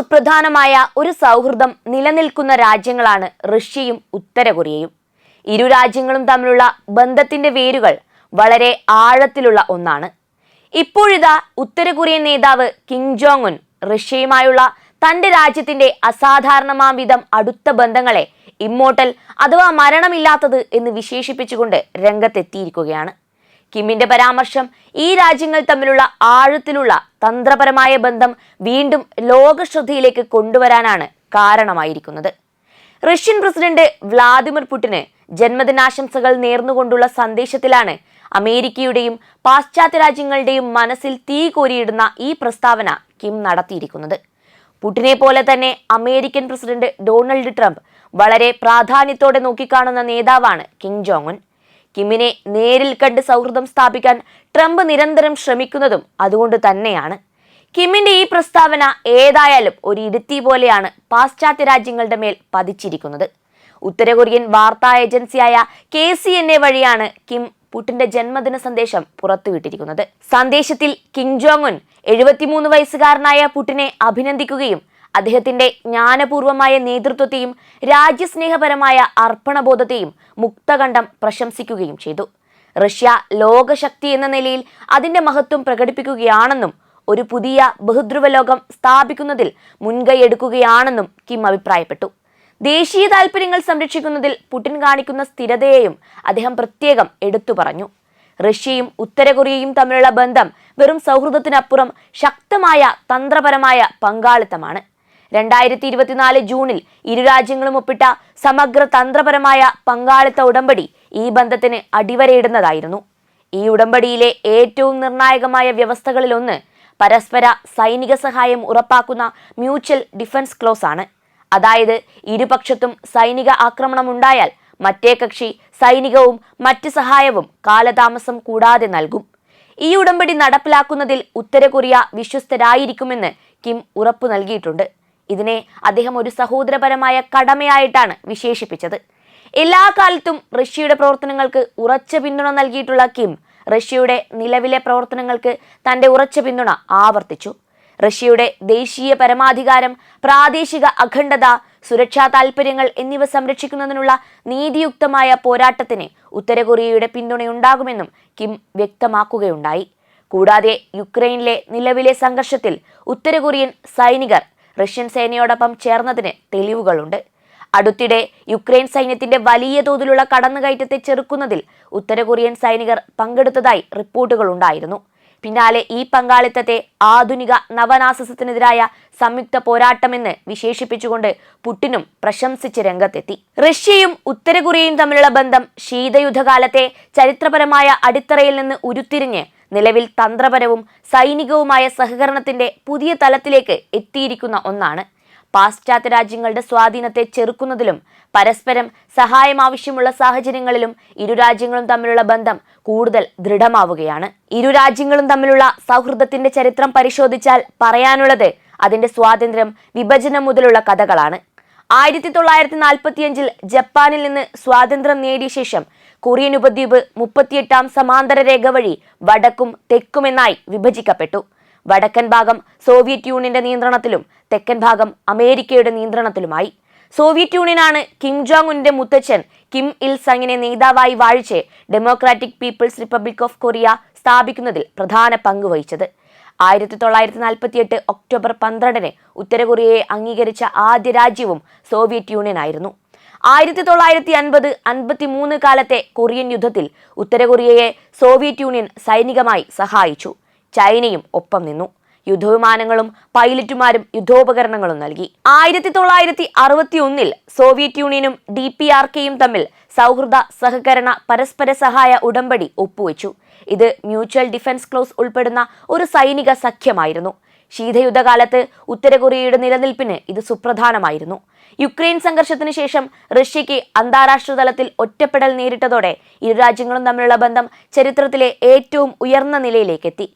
സുപ്രധാനമായ ഒരു സൗഹൃദം നിലനിൽക്കുന്ന രാജ്യങ്ങളാണ് റഷ്യയും ഉത്തര കൊറിയയും ഇരു രാജ്യങ്ങളും തമ്മിലുള്ള ബന്ധത്തിന്റെ വേരുകൾ വളരെ ആഴത്തിലുള്ള ഒന്നാണ്. ഇപ്പോഴിതാ ഉത്തര കൊറിയൻ നേതാവ് കിം ജോങ് ഉൻ റഷ്യയുമായുള്ള തന്റെ രാജ്യത്തിന്റെ അസാധാരണമാം വിധം അടുത്ത ബന്ധങ്ങളെ ഇമ്മോട്ടൽ അഥവാ മരണമില്ലാത്തത് എന്ന് വിശേഷിപ്പിച്ചുകൊണ്ട് രംഗത്തെത്തിയിരിക്കുകയാണ്. കിമ്മിന്റെ പരാമർശം ഈ രാജ്യങ്ങൾ തമ്മിലുള്ള ആഴത്തിലുള്ള തന്ത്രപരമായ ബന്ധം വീണ്ടും ലോകശ്രദ്ധയിലേക്ക് കൊണ്ടുവരാനാണ് കാരണമായിരിക്കുന്നത്. റഷ്യൻ പ്രസിഡന്റ് വ്ളാദിമിർ പുടിന് ജന്മദിനാശംസകൾ നേർന്നുകൊണ്ടുള്ള സന്ദേശത്തിലാണ് അമേരിക്കയുടെയും പാശ്ചാത്യ രാജ്യങ്ങളുടെയും മനസ്സിൽ തീ കോരിയിടുന്ന ഈ പ്രസ്താവന കിം നടത്തിയിരിക്കുന്നത്. പുടിനെ പോലെ തന്നെ അമേരിക്കൻ പ്രസിഡന്റ് ഡൊണാൾഡ് ട്രംപ് വളരെ പ്രാധാന്യത്തോടെ നോക്കിക്കാണുന്ന നേതാവാണ് കിം ജോങ് ഉൻ. കിമ്മിനെ നേരിൽ കണ്ട് സൗഹൃദം സ്ഥാപിക്കാൻ ട്രംപ് നിരന്തരം ശ്രമിക്കുന്നതും അതുകൊണ്ട് തന്നെയാണ്. കിമ്മിന്റെ ഈ പ്രസ്താവന ഏതായാലും ഒരു ഇടുത്തി പോലെയാണ് പാശ്ചാത്യ രാജ്യങ്ങളുടെ മേൽ പതിച്ചിരിക്കുന്നത്. ഉത്തര കൊറിയൻ വാർത്താ ഏജൻസിയായ കെ സി എൻ എ വഴിയാണ് കിം പുട്ടിന്റെ ജന്മദിന സന്ദേശം പുറത്തുവിട്ടിരിക്കുന്നത്. സന്ദേശത്തിൽ കിം ജോങ് ഉൻ എഴുപത്തിമൂന്ന് വയസ്സുകാരനായ പുട്ടിനെ അഭിനന്ദിക്കുകയും അദ്ദേഹത്തിന്റെ ജ്ഞാനപൂർവമായ നേതൃത്വത്തെയും രാജ്യസ്നേഹപരമായ അർപ്പണബോധത്തെയും മുക്തകണ്ഠം പ്രശംസിക്കുകയും ചെയ്തു. റഷ്യ ലോകശക്തി എന്ന നിലയിൽ അതിന്റെ മഹത്വം പ്രകടിപ്പിക്കുകയാണെന്നും ഒരു പുതിയ ബഹുദ്രുവ ലോകം സ്ഥാപിക്കുന്നതിൽ മുൻകൈയെടുക്കുകയാണെന്നും കിം അഭിപ്രായപ്പെട്ടു. ദേശീയ താൽപര്യങ്ങൾ സംരക്ഷിക്കുന്നതിൽ പുടിൻ കാണിക്കുന്ന സ്ഥിരതയെയും അദ്ദേഹം പ്രത്യേകം എടുത്തു പറഞ്ഞു. റഷ്യയും ഉത്തര കൊറിയയും തമ്മിലുള്ള ബന്ധം വെറും സൗഹൃദത്തിനപ്പുറം ശക്തമായ തന്ത്രപരമായ പങ്കാളിത്തമാണ്. രണ്ടായിരത്തി ഇരുപത്തിനാല് ജൂണിൽ ഇരു രാജ്യങ്ങളും ഒപ്പിട്ട സമഗ്ര തന്ത്രപരമായ പങ്കാളിത്ത ഉടമ്പടി ഈ ബന്ധത്തിന് അടിവരയിടുന്നതായിരുന്നു. ഈ ഉടമ്പടിയിലെ ഏറ്റവും നിർണായകമായ വ്യവസ്ഥകളിലൊന്ന് പരസ്പര സൈനിക സഹായം ഉറപ്പാക്കുന്ന മ്യൂച്വൽ ഡിഫൻസ് ക്ലോസ് ആണ് അതായത് ഇരുപക്ഷത്തും സൈനിക ആക്രമണം ഉണ്ടായാൽ മറ്റേ കക്ഷി സൈനികവും മറ്റ് സഹായവും കാലതാമസം കൂടാതെ നൽകും. ഈ ഉടമ്പടി നടപ്പിലാക്കുന്നതിൽ ഉത്തര കൊറിയ വിശ്വസ്തരായിരിക്കുമെന്ന് കിം ഉറപ്പു നൽകിയിട്ടുണ്ട്. ഇതിനെ അദ്ദേഹം ഒരു സഹോദരപരമായ കടമയായിട്ടാണ് വിശേഷിപ്പിച്ചത്. എല്ലാ കാലത്തും റഷ്യയുടെ പ്രവർത്തനങ്ങൾക്ക് ഉറച്ച പിന്തുണ നൽകിയിട്ടുള്ള കിം റഷ്യയുടെ നിലവിലെ പ്രവർത്തനങ്ങൾക്ക് തന്റെ ഉറച്ച പിന്തുണ ആവർത്തിച്ചു. റഷ്യയുടെ ദേശീയ പരമാധികാരം പ്രാദേശിക അഖണ്ഡത സുരക്ഷാ താൽപര്യങ്ങൾ എന്നിവ സംരക്ഷിക്കുന്നതിനുള്ള നീതിയുക്തമായ പോരാട്ടത്തിന് ഉത്തര കൊറിയയുടെ പിന്തുണയുണ്ടാകുമെന്നും കിം വ്യക്തമാക്കുകയുണ്ടായി. കൂടാതെ യുക്രൈനിലെ നിലവിലെ സംഘർഷത്തിൽ ഉത്തര കൊറിയൻ സൈനികർ റഷ്യൻ സേനയോടൊപ്പം ചേർന്നതിന് തെളിവുകളുണ്ട്. അടുത്തിടെ യുക്രൈൻ സൈന്യത്തിന്റെ വലിയ തോതിലുള്ള കടന്നുകയറ്റത്തെ ചെറുക്കുന്നതിൽ ഉത്തര കൊറിയൻ സൈനികർ പങ്കെടുത്തതായി റിപ്പോർട്ടുകൾ ഉണ്ടായിരുന്നു. പിന്നാലെ ഈ പങ്കാളിത്തത്തെ ആധുനിക നവനാസസത്തിനെതിരായ സംയുക്ത പോരാട്ടമെന്ന് വിശേഷിപ്പിച്ചുകൊണ്ട് പുട്ടിനും പ്രശംസിച്ച് രംഗത്തെത്തി. റഷ്യയും ഉത്തര കൊറിയയും തമ്മിലുള്ള ബന്ധം ശീതയുദ്ധകാലത്തെ ചരിത്രപരമായ അടിത്തറയിൽ നിന്ന് ഉരുത്തിരിഞ്ഞ് നിലവിൽ തന്ത്രപരവും സൈനികവുമായ സഹകരണത്തിന്റെ പുതിയ തലത്തിലേക്ക് എത്തിയിരിക്കുന്ന ഒന്നാണ്. പാശ്ചാത്യ രാജ്യങ്ങളുടെ സ്വാധീനത്തെ ചെറുക്കുന്നതിലും പരസ്പരം സഹായം ആവശ്യമുള്ള സാഹചര്യങ്ങളിലും ഇരു രാജ്യങ്ങളും തമ്മിലുള്ള ബന്ധം കൂടുതൽ ദൃഢമാവുകയാണ്. ഇരു രാജ്യങ്ങളും തമ്മിലുള്ള സൗഹൃദത്തിന്റെ ചരിത്രം പരിശോധിച്ചാൽ പറയാനുള്ളത് അതിന്റെ സ്വാതന്ത്ര്യം വിഭജനം മുതലുള്ള കഥകളാണ്. ആയിരത്തി തൊള്ളായിരത്തി നാൽപ്പത്തിയഞ്ചിൽ ജപ്പാനിൽ നിന്ന് സ്വാതന്ത്ര്യം നേടിയ ശേഷം കൊറിയൻ ഉപദ്വീപ് മുപ്പത്തിയെട്ടാം സമാന്തര രേഖ വഴി വടക്കും തെക്കുമെന്നായി വിഭജിക്കപ്പെട്ടു. വടക്കൻ ഭാഗം സോവിയറ്റ് യൂണിയന്റെ നിയന്ത്രണത്തിലും തെക്കൻ ഭാഗം അമേരിക്കയുടെ നിയന്ത്രണത്തിലുമായി. സോവിയറ്റ് യൂണിയനാണ് കിം ജോങ് ഉന്നിന്റെ മുത്തച്ഛൻ കിം ഇൽ സങ്ങിനെ നേതാവായി വാഴിച്ച് democratic people's republic of Korea സ്ഥാപിക്കുന്നതിൽ പ്രധാന പങ്ക് വഹിച്ചത്. ആയിരത്തി തൊള്ളായിരത്തി നാൽപ്പത്തിയെട്ട് ഒക്ടോബർ പന്ത്രണ്ടിന് ഉത്തരകൊറിയയെ അംഗീകരിച്ച ആദ്യ രാജ്യവും സോവിയറ്റ് യൂണിയൻ ആയിരുന്നു ആയിരത്തി തൊള്ളായിരത്തി അൻപത് അൻപത്തി മൂന്ന് കാലത്തെ കൊറിയൻ യുദ്ധത്തിൽ ഉത്തരകൊറിയയെ സോവിയറ്റ് യൂണിയൻ സൈനികമായി സഹായിച്ചു. ചൈനയും ഒപ്പം നിന്നു. യുദ്ധവിമാനങ്ങളും പൈലറ്റുമാരും യുദ്ധോപകരണങ്ങളും നൽകി. ആയിരത്തി തൊള്ളായിരത്തി അറുപത്തി ഒന്നിൽ സോവിയറ്റ് യൂണിയനും ഡി പി ആർ കെയും തമ്മിൽ സൗഹൃദ സഹകരണ പരസ്പര സഹായ ഉടമ്പടി ഒപ്പുവെച്ചു. ഇത് മ്യൂച്വൽ ഡിഫൻസ് ക്ലോസ് ഉൾപ്പെടുന്ന ഒരു സൈനിക സഖ്യമായിരുന്നു. ശീതയുദ്ധകാലത്ത് ഉത്തര കൊറിയയുടെ നിലനിൽപ്പിന് ഇത് സുപ്രധാനമായിരുന്നു. യുക്രൈൻ സംഘർഷത്തിന് ശേഷം റഷ്യയ്ക്ക് അന്താരാഷ്ട്ര തലത്തിൽ ഒറ്റപ്പെടൽ നേരിട്ടതോടെ ഇരു രാജ്യങ്ങളും തമ്മിലുള്ള ബന്ധം ചരിത്രത്തിലെ ഏറ്റവും ഉയർന്ന നിലയിലേക്കെത്തി.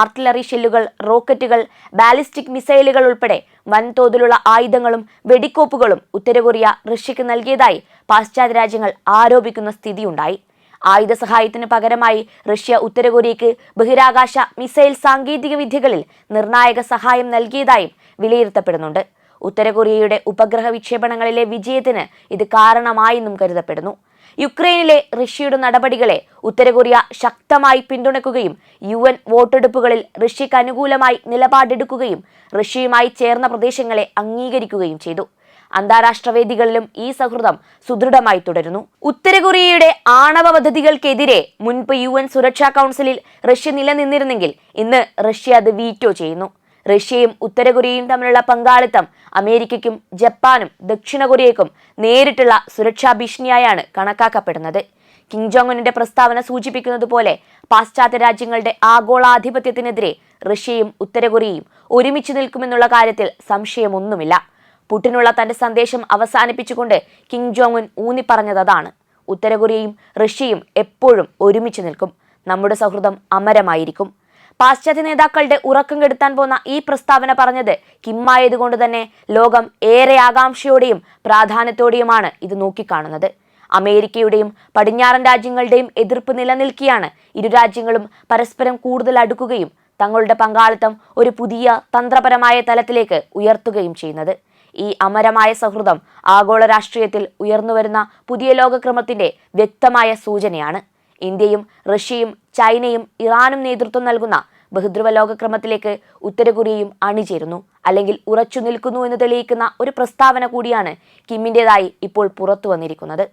ആർട്ടിലറി ഷെല്ലുകൾ റോക്കറ്റുകൾ ബാലിസ്റ്റിക് മിസൈലുകൾ ഉൾപ്പെടെ വൻതോതിലുള്ള ആയുധങ്ങളും വെടിക്കോപ്പുകളും ഉത്തര കൊറിയ റഷ്യക്ക് നൽകിയതായി പാശ്ചാത്യ രാജ്യങ്ങൾ ആരോപിക്കുന്ന സ്ഥിതിയുണ്ടായി. ആയുധ സഹായത്തിന് പകരമായി റഷ്യ ഉത്തര കൊറിയയ്ക്ക് ബഹിരാകാശ മിസൈൽ സാങ്കേതിക വിദ്യകളിൽ നിർണായക സഹായം നൽകിയതായും വിലയിരുത്തപ്പെടുന്നുണ്ട്. ഉത്തര കൊറിയയുടെ ഉപഗ്രഹ വിക്ഷേപണങ്ങളിലെ വിജയത്തിന് ഇത് കാരണമായെന്നും കരുതപ്പെടുന്നു. യുക്രൈനിലെ റഷ്യയുടെ നടപടികളെ ഉത്തര കൊറിയ ശക്തമായി പിന്തുണയ്ക്കുകയും യു എൻ വോട്ടെടുപ്പുകളിൽ റഷ്യക്ക് അനുകൂലമായി നിലപാടെടുക്കുകയും റഷ്യയുമായി ചേർന്ന പ്രദേശങ്ങളെ അംഗീകരിക്കുകയും ചെയ്തു. അന്താരാഷ്ട്ര വേദികളിലും ഈ സൗഹൃദം സുദൃഢമായി തുടരുന്നു. ഉത്തര കൊറിയയുടെ ആണവ പദ്ധതികൾക്കെതിരെ മുൻപ് യു എൻ സുരക്ഷാ കൗൺസിലിൽ റഷ്യ നിലനിന്നിരുന്നെങ്കിൽ ഇന്ന് റഷ്യ അത് വീറ്റോ ചെയ്യുന്നു. റഷ്യയും ഉത്തര കൊറിയയും തമ്മിലുള്ള പങ്കാളിത്തം അമേരിക്കയ്ക്കും ജപ്പാനും ദക്ഷിണ കൊറിയയ്ക്കും നേരിട്ടുള്ള സുരക്ഷാ ഭീഷണിയായാണ് കണക്കാക്കപ്പെടുന്നത്. കിം ജോങ് ഉന്നിന്റെ പ്രസ്താവന സൂചിപ്പിക്കുന്നത് പോലെ പാശ്ചാത്യ രാജ്യങ്ങളുടെ ആഗോളാധിപത്യത്തിനെതിരെ റഷ്യയും ഉത്തര കൊറിയയും ഒരുമിച്ച് നിൽക്കുമെന്നുള്ള കാര്യത്തിൽ സംശയമൊന്നുമില്ല. പുടിനുള്ള തന്റെ സന്ദേശം അവസാനിപ്പിച്ചുകൊണ്ട് കിം ജോങ് ഉൻ ഊന്നിപ്പറഞ്ഞത് അതാണ്. ഉത്തര കൊറിയയും റഷ്യയും എപ്പോഴും ഒരുമിച്ച് നിൽക്കും. നമ്മുടെ സൗഹൃദം അമരമായിരിക്കും. പാശ്ചാത്യ നേതാക്കളുടെ ഉറക്കം കെടുത്താൻ പോന്ന ഈ പ്രസ്താവന പറഞ്ഞത് കിമ്മായതുകൊണ്ട് തന്നെ ലോകം ഏറെ ആകാംക്ഷയോടെയും പ്രാധാന്യത്തോടെയുമാണ് ഇത് നോക്കിക്കാണുന്നത്. അമേരിക്കയുടെയും പടിഞ്ഞാറൻ രാജ്യങ്ങളുടെയും എതിർപ്പ് നിലനിൽക്കിയാണ് ഇരു രാജ്യങ്ങളും പരസ്പരം കൂടുതൽ അടുക്കുകയും തങ്ങളുടെ പങ്കാളിത്തം ഒരു പുതിയ തന്ത്രപരമായ തലത്തിലേക്ക് ഉയർത്തുകയും ചെയ്യുന്നത്. ഈ അമരമായ സൗഹൃദം ആഗോള രാഷ്ട്രീയത്തിൽ ഉയർന്നുവരുന്ന പുതിയ ലോകക്രമത്തിന്റെ വ്യക്തമായ സൂചനയാണ്. ഇന്ത്യയും റഷ്യയും ചൈനയും ഇറാനും നേതൃത്വം നൽകുന്ന ബഹുദ്രുവ ലോകക്രമത്തിലേക്ക് ഉത്തരകൊറിയയും അണിചേരുന്നു. അല്ലെങ്കിൽ ഉറച്ചു നിൽക്കുന്നു എന്ന് തെളിയിക്കുന്ന ഒരു പ്രസ്താവന കൂടിയാണ് കിമ്മിന്റെതായി ഇപ്പോൾ പുറത്തു വന്നിരിക്കുന്നത്